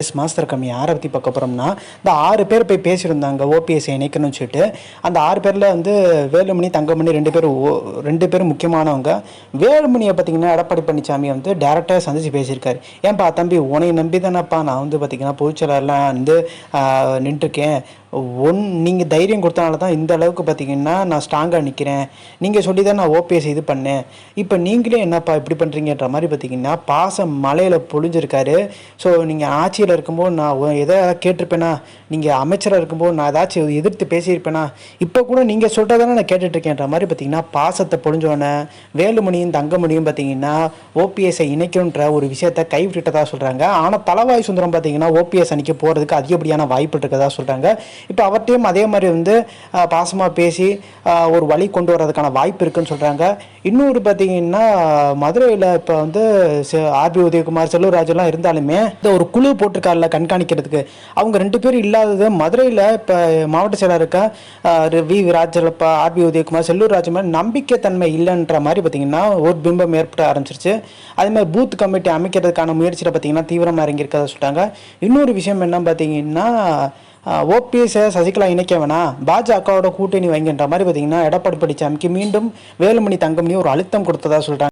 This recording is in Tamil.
மாஸ்டர் கம்மி யாரை பற்றி பார்க்க போகிறோம்னா இந்த ஆறு பேர் போய் பேசியிருந்தாங்க ஓபிஎஸ் இணைக்கணும்னு சொல்லிட்டு. அந்த ஆறு பேரில் வந்து வேலுமணி தங்கமணி ரெண்டு பேரும் ஓ- ரெண்டு பேரும் முக்கியமானவங்க. வேலுமணியை பார்த்தீங்கன்னா எடப்பாடி பழனிசாமி வந்து டேரெக்டாக சந்திச்சு பேசியிருக்காரு. ஏன்பா தம்பி உனையை நம்பி தானேப்பா நான் வந்து பார்த்தீங்கன்னா பொதுச்செயலாளர்லாம் வந்து நின்றுருக்கேன். ஒன் நீங்கள் தைரியம் கொடுத்தனால தான் இந்த அளவுக்கு பார்த்தீங்கன்னா நான் ஸ்ட்ராங்காக நிற்கிறேன் நீங்கள் சொல்லி தான் நான் ஓபிஎஸ் இது பண்ணேன். இப்போ நீங்களே என்னப்பா இப்படி பண்ணுறீங்கன்ற மாதிரி பார்த்தீங்கன்னா பாசம் மலையில் பொழிஞ்சிருக்காரு. ஸோ நீங்கள் ஆட்சியில் இருக்கும்போது நான் எதாவது எதை கேட்டிருப்பேனா நீங்கள் அமைச்சராக இருக்கும்போது நான் ஏதாச்சும் எதிர்த்து பேசியிருப்பேனா இப்போ கூட நீங்கள் சொல்கிறதானே நான் கேட்டுட்ருக்கேன்ற மாதிரி பார்த்தீங்கன்னா பாசத்தை பொழிஞ்சோன்னே வேலுமணியும் தங்கமணியும் பார்த்தீங்கன்னா ஓபிஎஸ்ஸை இணைக்கணுன்ற ஒரு விஷயத்தை கைவிட்டுட்டதாக சொல்கிறாங்க ஆனால் தலவாய் சுந்தரம் பார்த்தீங்கன்னா ஓபிஎஸ் அணிக்கு போகிறதுக்கு அதிகப்படியான வாய்ப்பு இருக்கதா சொல்கிறாங்க இப்போ அவர்கிட்டையும் அதே மாதிரி வந்து பாசமாக பேசி ஒரு வழி கொண்டு வர்றதுக்கான வாய்ப்பு இருக்குன்னு சொல்கிறாங்க இன்னொரு பார்த்தீங்கன்னா மதுரையில் இப்போ வந்து ஆர்பி உதயகுமார் செல்லூர் ராஜெல்லாம் இருந்தாலுமே இந்த ஒரு குழு போட்டு போட்டிருக்காருல கண்காணிக்கிறதுக்கு. அவங்க ரெண்டு பேரும் இல்லாதது மதுரையில் இப்போ மாவட்ட செயலர் இருக்க வி ராஜலப்பா ஆர்பி உதயகுமார் செல்லூர் ராஜ் நம்பிக்கைத்தன்மை இல்லைன்ற மாதிரி பார்த்தீங்கன்னா ஒரு பிம்பம் ஏற்பட ஆரம்பிச்சிருச்சு. அதே மாதிரி பூத் கமிட்டி அமைக்கிறதுக்கான முயற்சியில் பார்த்தீங்கன்னா தீவிரமாக இறங்கியிருக்கதா சொல்லிட்டாங்க. இன்னொரு விஷயம் என்ன பார்த்தீங்கன்னா ஓபிஎஸ் சசிகலா இணைக்க வேணாம். பாஜகவோட கூட்டணி வைங்கன்ற மாதிரி பார்த்தீங்கன்னா எடப்பாடி பழனிசாமிக்கு மீண்டும் வேலுமணி தங்கமணி ஒரு அழுத்தம் கொடுத்ததா சொல்கிறாங்க